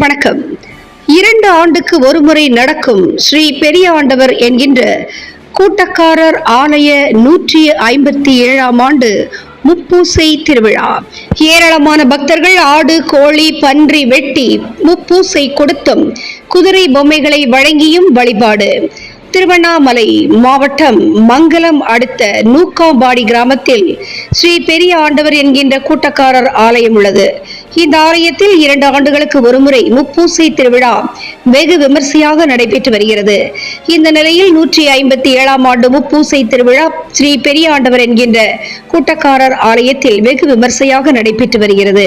வணக்கம். இரண்டு ஆண்டுக்கு ஒருமுறை நடக்கும் ஸ்ரீ பெரிய ஆண்டவர் என்கின்ற கூட்டக்காரர் ஆலய நூற்றி ஐம்பத்தி ஏழாம் ஆண்டு முப்பூசை திருவிழா. ஏராளமான பக்தர்கள் ஆடு கோழி பன்றி வெட்டி முப்பூசை கொடுத்தும் குதிரை பொம்மைகளை வழங்கியும் வழிபாடு. திருவண்ணாமலை மாவட்டம் மங்கலம் அடுத்த நூக்காம்பாடி கிராமத்தில் ஸ்ரீ பெரிய ஆண்டவர் என்கின்ற கூட்டக்காரர் ஆலயம் உள்ளது. இந்த ஆலயத்தில் இரண்டு ஆண்டுகளுக்கு ஒருமுறை முப்பூசை திருவிழா வெகு விமர்சையாக நடைபெற்று வருகிறது. இந்த நிலையில் நூற்றி ஐம்பத்தி ஏழாம் ஆண்டு முப்பூசை திருவிழா ஸ்ரீ பெரிய ஆண்டவர் என்கின்ற கூட்டக்காரர் ஆலயத்தில் வெகு விமர்சையாக நடைபெற்று வருகிறது.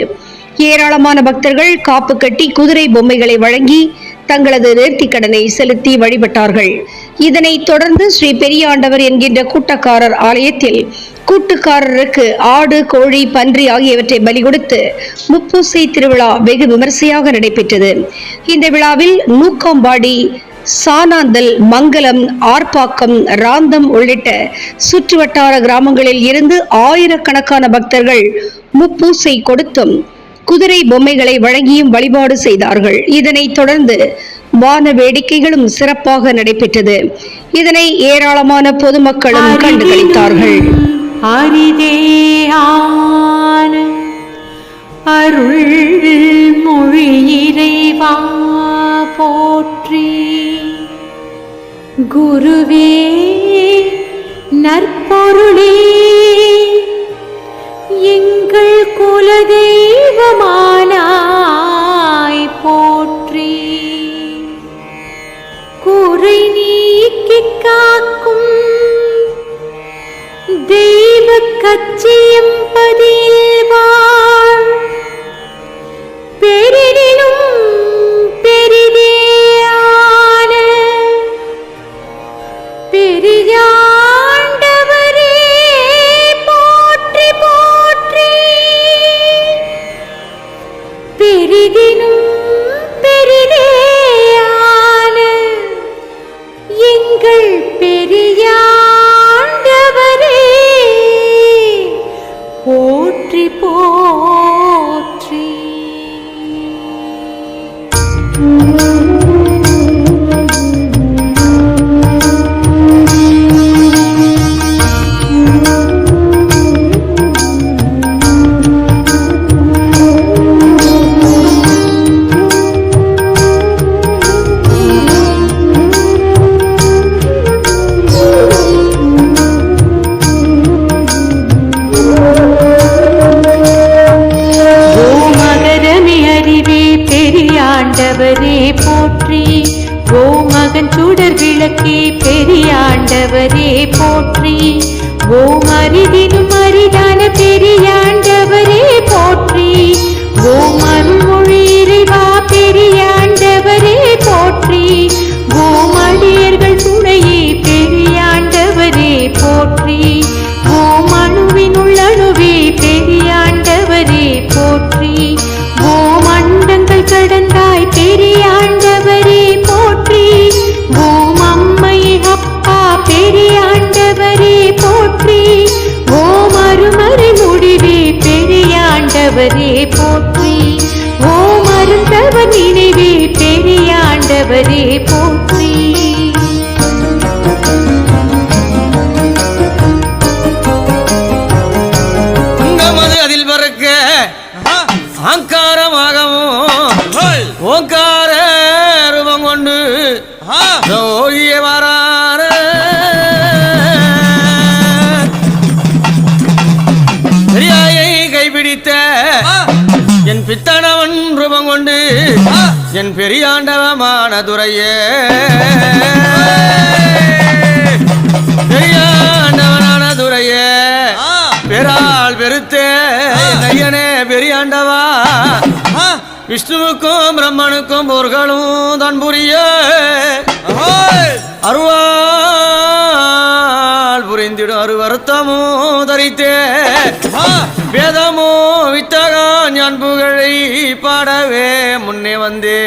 ஏராளமான பக்தர்கள் காப்பு கட்டி குதிரை பொம்மைகளை வழங்கி தங்களது நேர்த்திக்கடனை செலுத்தி வழிபட்டார்கள். இதனைத் தொடர்ந்து ஸ்ரீ பெரியாண்டவர் என்கின்ற கூட்டக்காரர் ஆலயத்தில் கூட்டுக்காரருக்கு ஆடு கோழி பன்றி ஆகியவற்றை பலி கொடுத்து முப்பூசை திருவிழா வெகு விமரிசையாக நடைபெற்றது. இந்த விழாவில் நூக்காம்பாடி சானாந்தல் மங்கலம் ஆர்ப்பாக்கம் ராந்தம் உள்ளிட்ட சுற்றுவட்டார கிராமங்களில் இருந்து ஆயிரக்கணக்கான பக்தர்கள் முப்பூசை கொடுத்தும் குதிரை பொம்மைகளை வழங்கியும் வழிபாடு செய்தார்கள். இதனைத் தொடர்ந்து வான வேடிக்கைகளும் சிறப்பாக நடைபெற்றது. இதனை ஏராளமான பொதுமக்களும் கண்டு களித்தார்கள் அரிதேயான அருள் மொழி இறைவா போற்றி. குருவே நற்பொருளே எங்கள் குலதெய்வமானாய் போற்றி குறை நீக்கி காக்கும் தெய்வ கச்சியம்பதில் வா பெரிதினும் பெரிதேயான எங்கள் பெரியாண்டவரே. போற்றி போ ஓமகன் சுடர் விளக்கே பெரியாண்டவரே போற்றி. ஓம் அருகே பெரியாண்டவரே போற்றி. ஓம் அருந்தவ நினைவே பெரியாண்டவரே போற்றி. அங்கமது அதில் பறக்க ஆங்காரமாகவும் ஓங்கார ரூபம் கொண்டு ஓகிய கொண்டு என் பெரியாண்டவமான துறையே. பெரியாண்டவனான துறையே. பெறால் பெருத்தே நையனே பெரியாண்டவா. விஷ்ணுவுக்கும் பிரம்மனுக்கும் போர்களும் தான் புரிய. அருவால் புரிந்திடும் அரு வருத்தமும் தரித்தே வேதமோ வித்தகா ஞான் புகழை பாடவே முன்னே வந்தே.